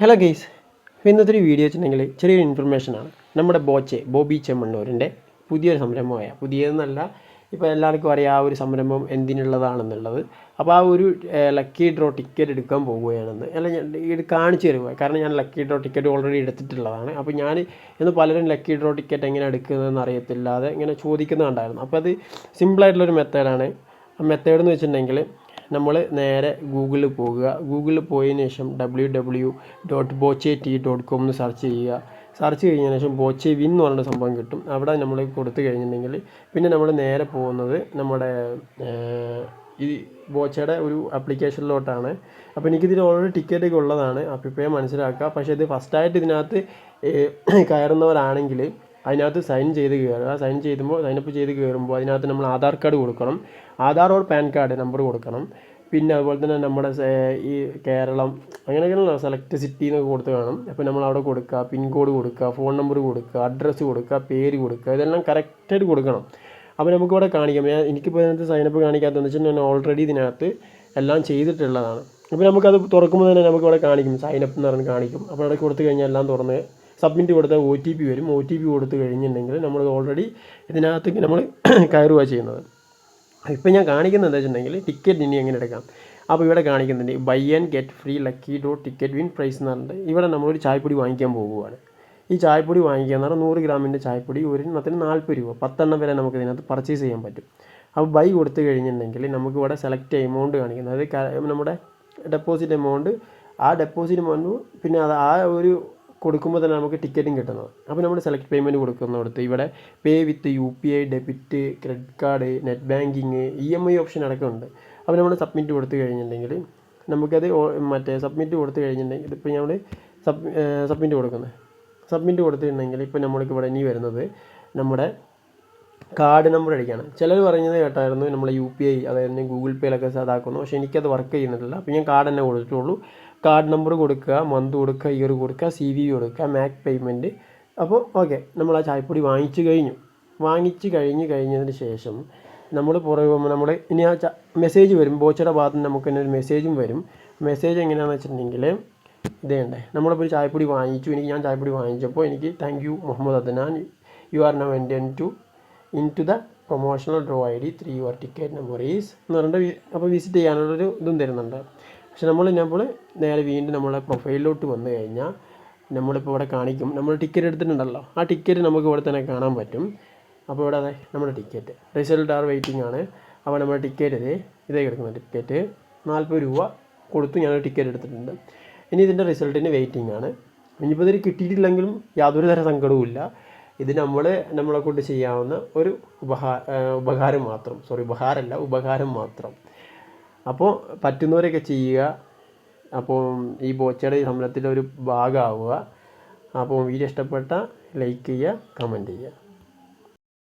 Hello guys ഇന്നത്തെ ഒരു video വെച്ചിട്ടുണ്ടെങ്കിൽ ചെറിയൊരു ഇൻഫർമേഷനാണ് നമ്മുടെ ബോച്ചെ ബോബി ചെമ്മണ്ണൂരിന്റെ പുതിയൊരു സംരംഭമായ പുതിയതെന്നല്ല ഇപ്പോൾ എല്ലാവർക്കും അറിയാം ആ ഒരു സംരംഭം എന്തിനുള്ളതാണെന്നുള്ളത്. അപ്പോൾ ആ ഒരു ലക്കി ഡ്രോ ടിക്കറ്റ് എടുക്കാൻ പോവുകയാണെന്ന്. അല്ല ഞാൻ ഇത് കാണിച്ചു തരുക കാരണം ഞാൻ ലക്കി ഡ്രോ ടിക്കറ്റ് ഓൾറെഡി എടുത്തിട്ടുള്ളതാണ്. അപ്പോൾ ഞാൻ ഇന്ന് പലരും ലക്കി ഡ്രോ ടിക്കറ്റ് എങ്ങനെ എടുക്കുന്നതെന്ന് അറിയത്തില്ലാതെ ഇങ്ങനെ ചോദിക്കുന്നുണ്ടായിരുന്നു അപ്പോൾ അത് സിമ്പിളായിട്ടുള്ളൊരു മെത്തേഡാണ് ആ മെത്തേഡ് എന്ന് വെച്ചിട്ടുണ്ടെങ്കിൽ നമ്മൾ നേരെ ഗൂഗിളിൽ പോകുക. ഗൂഗിളിൽ പോയതിന് ശേഷം W W dot Boche tea dot com എന്ന് സെർച്ച് ചെയ്യുക. സെർച്ച് കഴിഞ്ഞതിന് ശേഷം ബോച്ചെ വിൻ എന്ന് പറഞ്ഞ സംഭവം കിട്ടും. അവിടെ നമ്മൾ കൊടുത്തു കഴിഞ്ഞിട്ടുണ്ടെങ്കിൽ പിന്നെ നമ്മൾ നേരെ പോകുന്നത് നമ്മുടെ ഈ ബോച്ചയുടെ ഒരു ആപ്ലിക്കേഷനിലോട്ടാണ് അപ്പോൾ എനിക്കിതിൽ ഓൾറെഡി ടിക്കറ്റ് ഒക്കെ ഉള്ളതാണ്. അപ്പോൾ ഇപ്പോഴേ മനസ്സിലാക്കുക. പക്ഷേ ഇത് ഫസ്റ്റായിട്ട് ഇതിനകത്ത് കയറുന്നവരാണെങ്കിൽ അതിനകത്ത് സൈൻ ചെയ്ത് കയറുക സൈൻ ചെയ്യുമ്പോൾ സൈനപ്പ് ചെയ്ത് കയറുമ്പോൾ അതിനകത്ത് നമ്മൾ ആധാർ കാർഡ് കൊടുക്കണം. Aadhaar or PAN card number കൊടുക്കണം. പിന്നെ അതുപോലെ തന്നെ നമ്മുടെ ഈ കേരളം അങ്ങനെയൊക്കെയുള്ള സെലക്ട് സിറ്റി എന്നൊക്കെ കൊടുത്ത് കാണും. അപ്പോൾ നമ്മൾ അവിടെ കൊടുക്കുക പിൻകോഡ് കൊടുക്കുക ഫോൺ നമ്പർ കൊടുക്കുക അഡ്രസ്സ് കൊടുക്കുക പേര് കൊടുക്കുക. ഇതെല്ലാം കറക്റ്റായിട്ട് കൊടുക്കണം. അപ്പോൾ നമുക്കിവിടെ കാണിക്കാം. ഞാൻ എനിക്കിപ്പോൾ ഇതിനകത്ത് സൈനപ്പ് കാണിക്കാത്തതെന്ന് വെച്ചാൽ ഞാൻ ഓൾറെഡി ഇതിനകത്ത് എല്ലാം ചെയ്തിട്ടുള്ളതാണ്. അപ്പോൾ നമുക്കത് തുറക്കുമ്പോൾ തന്നെ നമുക്ക് ഇവിടെ കാണിക്കും. സൈനപ്പ് എന്ന് പറഞ്ഞ് കാണിക്കും. അപ്പോൾ അവിടെ കൊടുത്തു കഴിഞ്ഞാൽ എല്ലാം തുറന്ന് സബ്മിറ്റ് കൊടുത്താൽ ഒ ടി പി വരും. ഒ ടി പി കൊടുത്തു കഴിഞ്ഞിട്ടുണ്ടെങ്കിൽ നമ്മൾ ഓൾറെഡി ഇതിനകത്തേക്ക് നമ്മൾ കയറുക ചെയ്യുന്നത്. ഇപ്പം ഞാൻ കാണിക്കുന്നത് എന്താ വെച്ചിട്ടുണ്ടെങ്കിൽ ടിക്കറ്റ് ഇനി എങ്ങനെ എടുക്കാം? അപ്പോൾ ഇവിടെ കാണിക്കുന്നുണ്ട് buy and get free lucky draw ticket win prize എന്ന് പറഞ്ഞിട്ട്. ഇവിടെ നമ്മളൊരു ചായപ്പൊടി വാങ്ങിക്കാൻ പോവുകയാണ്. ഈ ചായപ്പൊടി വാങ്ങിക്കുക എന്ന് പറഞ്ഞാൽ നൂറ് ഗ്രാമിന്റെ ചായപ്പൊടി ഒരെണ്ണത്തിന് നാൽപ്പത് രൂപ. പത്തെണ്ണം വരെ നമുക്ക് ഇതിനകത്ത് പർച്ചേസ് ചെയ്യാൻ പറ്റും. അപ്പോൾ ബൈ കൊടുത്തു കഴിഞ്ഞിട്ടുണ്ടെങ്കിൽ നമുക്ക് ഇവിടെ സെലക്ട് എമൗണ്ട് കാണിക്കുന്നത്. അതായത് നമ്മുടെ ഡെപ്പോസിറ്റ് എമൗണ്ട് ആ ഡെപ്പോസിറ്റ് എമൗണ്ട് പിന്നെ അത് ആ ഒരു കൊടുക്കുമ്പോൾ തന്നെ നമുക്ക് ടിക്കറ്റും കിട്ടുന്നത് അപ്പോൾ നമ്മൾ സെലക്ട് പേയ്മെന്റ് കൊടുക്കുന്നിടത്ത് ഇവിടെ pay with U P I debit credit card net banking E M I option അടക്കമുണ്ട് അപ്പോൾ നമ്മൾ സബ്മിറ്റ് കൊടുത്തു കഴിഞ്ഞിട്ടുണ്ടെങ്കിൽ നമുക്കത് മറ്റേ സബ്മിറ്റ് കൊടുത്തു കഴിഞ്ഞിട്ടുണ്ടെങ്കിൽ ഇപ്പോൾ നമ്മൾ സബ് സബ്മിറ്റ് കൊടുക്കുന്നത്. സബ്മിറ്റ് കൊടുത്തിട്ടുണ്ടെങ്കിൽ ഇപ്പോൾ നമ്മൾക്ക് ഇവിടെ ഇനി വരുന്നത് നമ്മുടെ കാർഡ് നമ്പർ അടിക്കുകയാണ് ചിലർ പറയുന്നത് കേട്ടായിരുന്നു നമ്മൾ യു പി ഐ അതായത് ഗൂഗിൾ പേയിലൊക്കെ സാധാക്കുന്നു പക്ഷേ എനിക്കത് വർക്ക് ചെയ്യുന്നില്ല. അപ്പോൾ ഞാൻ കാർഡ് തന്നെ കൊടുത്തിട്ടുള്ളൂ. കാർഡ് നമ്പർ കൊടുക്കുക മന്ത് കൊടുക്കുക ഇയർ കൊടുക്കുക സി വി കൊടുക്കുക മാക് പേയ്മെന്റ് അപ്പോൾ ഓക്കെ നമ്മൾ ആ ചായപ്പൊടി വാങ്ങിച്ചു കഴിഞ്ഞു. വാങ്ങിച്ച് കഴിഞ്ഞ് കഴിഞ്ഞതിന് ശേഷം നമ്മൾ പുറകെ നമ്മൾ ഇനി ആ മെസ്സേജ് വരും. ബോച്ചയുടെ ഭാഗത്ത് നിന്ന് നമുക്ക് തന്നെ ഒരു മെസ്സേജും വരും. മെസ്സേജ് എങ്ങനെയാണെന്ന് വെച്ചിട്ടുണ്ടെങ്കിൽ ഇതേ ഉണ്ടേ നമ്മളിപ്പോൾ ഒരു ചായപ്പൊടി വാങ്ങിച്ചു. എനിക്ക് ഞാൻ ചായപ്പൊടി വാങ്ങിച്ചപ്പോൾ എനിക്ക് thank you Muhammad Adnan. You are now entered to into the promotional draw I D three your ticket number എന്ന് പറഞ്ഞിട്ട് അപ്പോൾ വിസിറ്റ് ചെയ്യാനുള്ളൊരു ഇതും തരുന്നുണ്ട്. പക്ഷെ നമ്മൾ നമ്മൾ നേരെ വീണ്ടും നമ്മളെ പ്രൊഫൈലിലോട്ട് വന്നു കഴിഞ്ഞാൽ നമ്മളിപ്പോൾ ഇവിടെ കാണിക്കും. നമ്മൾ ടിക്കറ്റ് എടുത്തിട്ടുണ്ടല്ലോ. ആ ടിക്കറ്റ് നമുക്ക് ഇവിടെ തന്നെ കാണാൻ പറ്റും. അപ്പോൾ ഇവിടെ അതെ നമ്മുടെ ടിക്കറ്റ് റിസൾട്ട് ആർ വെയിറ്റിംഗ് ആണ്. അപ്പോൾ നമ്മുടെ ടിക്കറ്റ് ഇതേ ഇതേ കിടക്കുന്ന ടിക്കറ്റ് നാൽപ്പത് രൂപ കൊടുത്ത് ഞാൻ ടിക്കറ്റ് എടുത്തിട്ടുണ്ട്. ഇനി ഇതിന്റെ റിസൾട്ടിന് വെയിറ്റിംഗ് ആണ്. ഇനിയിപ്പോൾ ഇതിൽ കിട്ടിയിട്ടില്ലെങ്കിലും യാതൊരു തരം സങ്കടവും ഇല്ല ഇത് നമ്മൾ നമ്മളെ കൊണ്ട് ചെയ്യാവുന്ന ഒരു ഉപഹാ ഉപകാരം മാത്രം. സോറി ഉപഹാരമല്ല ഉപകാരം മാത്രം. അപ്പോൾ പറ്റുന്നവരൊക്കെ ചെയ്യുക. അപ്പോൾ ഈ ബോച്ചയുടെ സമരത്തിന്റെ ഒരു ഭാഗമാവുക അപ്പോൾ വീഡിയോ ഇഷ്ടപ്പെട്ട ലൈക്ക് ചെയ്യുക കമന്റ് ചെയ്യുക.